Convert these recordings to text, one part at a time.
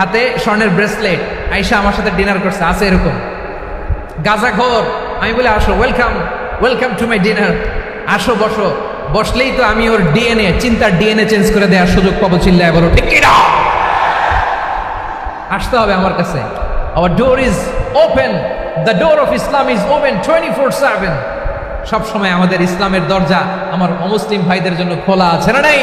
হাতে স্বর্ণের ব্রেসলেট আইসা আমার সাথে ডিনার করছে, আছে এরকম। গাজা খোর আমি বলে, আসো welcome welcome to my dinner আসো, বসো। বসলেই তো আমি ওর ডিএনএ চিন্তার ডিএনএ চেঞ্জ করে দেওয়ার সুযোগ পাবো চিল্লায় বলো, ঠিক আসতে হবে আমার কাছে। Our door is open the door of Islam is open twenty four seven সবসময় আমাদের ইসলামের দরজা আমার অমুসলিম ভাইদের জন্য খোলা আছে না নেই?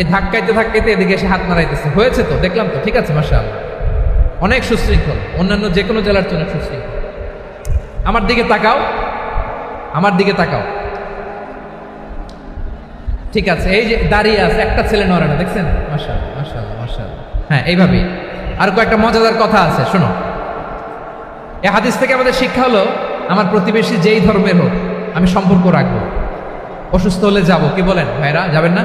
এই ধাক্কাইতে ধাক্কাইতে এদিকে এসে হাত মারাইতেছে হয়েছে তো, দেখলাম তো, ঠিক আছে মাসা অনেক সুশৃঙ্খল, অন্যান্য যে কোনো জেলার জন্য সুশৃঙ্খল। আমার দিকে তাকাও, আমার দিকে তাকাও। ঠিক আছে, এই যে দাঁড়িয়ে আছে, একটা ছেলে নড়ে না, দেখছেন? মাসা মাসা মাসা হ্যাঁ এইভাবেই। আর কয়েকটা মজাদার কথা আছে, শোনো। এ হাদিস থেকে আমাদের শিক্ষা হলো, আমার প্রতিবেশী যেই ধর্মের হোক, আমি সম্পর্ক রাখব। অসুস্থ হলে যাব, কি বলেন? ভাইরা, যাবেন না?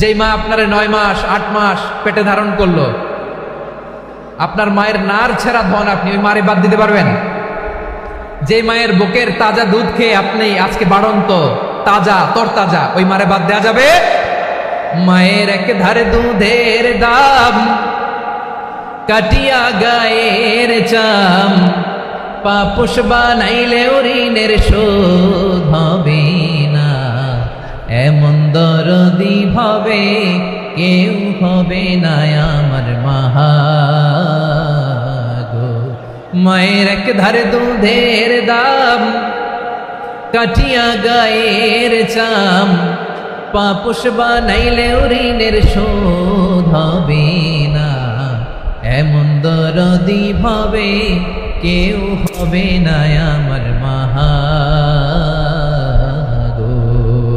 যেই মা আপনারে নয় মাস, আট মাস পেটে ধারণ করল, আপনার মায়ের নার ছেঁড়া ধন আপনি ওই মারে বাদ দিতে পারবেন। যে মায়ের বুকের তাজা দুধ খেয়ে আপনি আজকে বাড়ন্ত, তাজা, তরতাজা, ওই মারে বাদ দেওয়া যাবে? মায়ের এক ধারে দুধের দাম, কাটিয়া গায়ের চাম, পাপুষ বানাইলে ঋণের শোধ হবে এমন দরদি ভাবে, কেউ হবে না আমার মাহাগো। মায়ের এক ধারে দুধের দাম কাটিয়া গায়ের চাম। পাপুষ বানাইলে ঋণের শোধ হবে না। এমন দরদি ভাবে, কেউ হবে না আমার মাহাগো।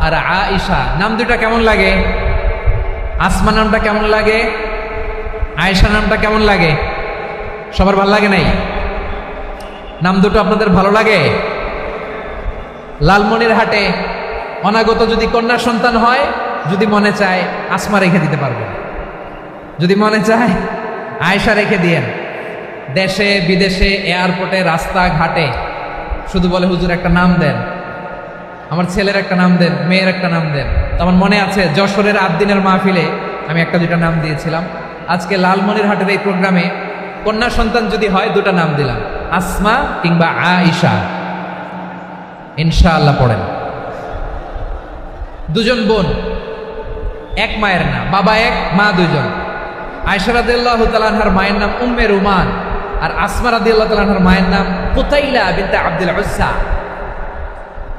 আর আয়েশা, নাম দুটা কেমন লাগে? আসমা নামটা কেমন লাগে? আয়েশা নামটা কেমন লাগে? সবার ভালো লাগে নাই? নাম দুটো আপনাদের ভালো লাগে? লালমনির হাটে অনাগত যদি কন্যা সন্তান হয়, যদি মনে চায় আসমা রেখে দিতে পারবেন যদি মনে চায় আয়েশা রেখে দিয়েন। দেশে, বিদেশে এয়ারপোর্টে রাস্তাঘাটে, শুধু বলে হুজুর একটা নাম দেন। আমার ছেলের একটা নাম দেন, মেয়ের একটা নাম দেন। আমার মনে আছে, যশোরের আট দিনের মাহফিলে আমি একটা দুটা নাম দিয়েছিলাম। আজকে লালমনির হাটের এই প্রোগ্রামে কন্যা সন্তান যদি হয়, দুটা নাম দিলাম। আসমা কিংবা আইসা ইনশাআল্লাহ পড়েন। দুজন বোন, এক মায়ের না, বাবা এক, মা দুজন আয়সা রাদিয়াল্লাহু তাআলার মায়ের নাম উম্মে রুমান। আর আসমা রাদিয়াল্লাহু তাআলার মায়ের নাম কুতাইলা বিনতে আব্দুল উজ্জা।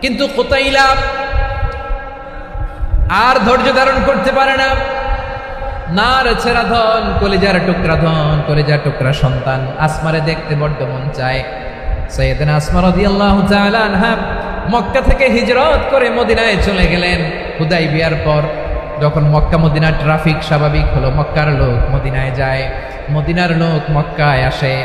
কিন্তু কোতাইলা আর ধৈর্য ধারণ করতে পারে না। না ছেড়া ধন, কলিজার টুকরা ধন, কলিজার টুকরা সন্তান, আসমারে দেখতে বড্ড মন চায়। সৈয়দিন আসমা রাদিয়াল্লাহু তাআলা আনহা মক্কা থেকে হিজরত করে মদিনায় চলে গেলেন। হুদাই বিয়ার পর যখন মক্কা মদিনার ট্রাফিক স্বাভাবিক হলো, মক্কার লোক মদিনায় যায়। মদিনার লোক মক্কায় আসে।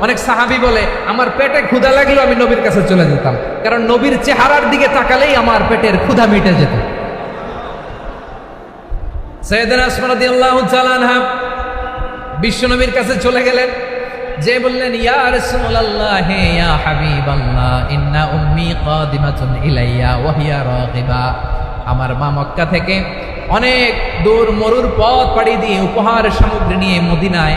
অনেক সাহাবি বলে, আমার পেটে ক্ষুধা লাগলেও আমি নবীর কাছে চলে যেতাম। কারণ নবীর চেহারার দিকে তাকালেই আমার পেটের ক্ষুধা মিটে যেত। সৈয়দিন আসমানদি আল্লাহ চালানহা বিশ্বনবীর কাছে চলে গেলেন। যে বললেন, ইয়া রাসূলুল্লাহ হে ইয়া হাবিবাল্লাহ, ইন্না উম্মি কাদিমাতুন ইলাইয়া, ওয়া হিয়া রাগিবা। আমার মা মক্কা থেকে অনেক দূর মরুর পথ পাড়ি দিয়ে উপহার সামগ্রী নিয়ে মদিনায়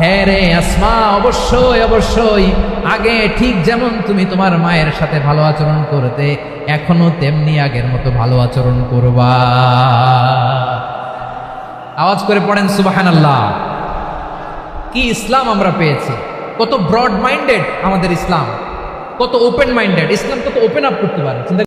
হ্যাঁ রে, আসমা, অবশ্যই অবশ্যই। আগে ঠিক যেমন তুমি তোমার মায়ের সাথে ভালো আচরণ করতে, এখনও তেমনি আগের মতো ভালো আচরণ করবা। আওয়াজ করে পড়েন সুবাহান কি ইসলাম আমরা পেয়েছি। কত ব্রড মাইন্ডেড আমাদের ইসলাম। কত ওপেন মাইন্ডেড ইসলাম কত ওপেন আপ করতে পারে।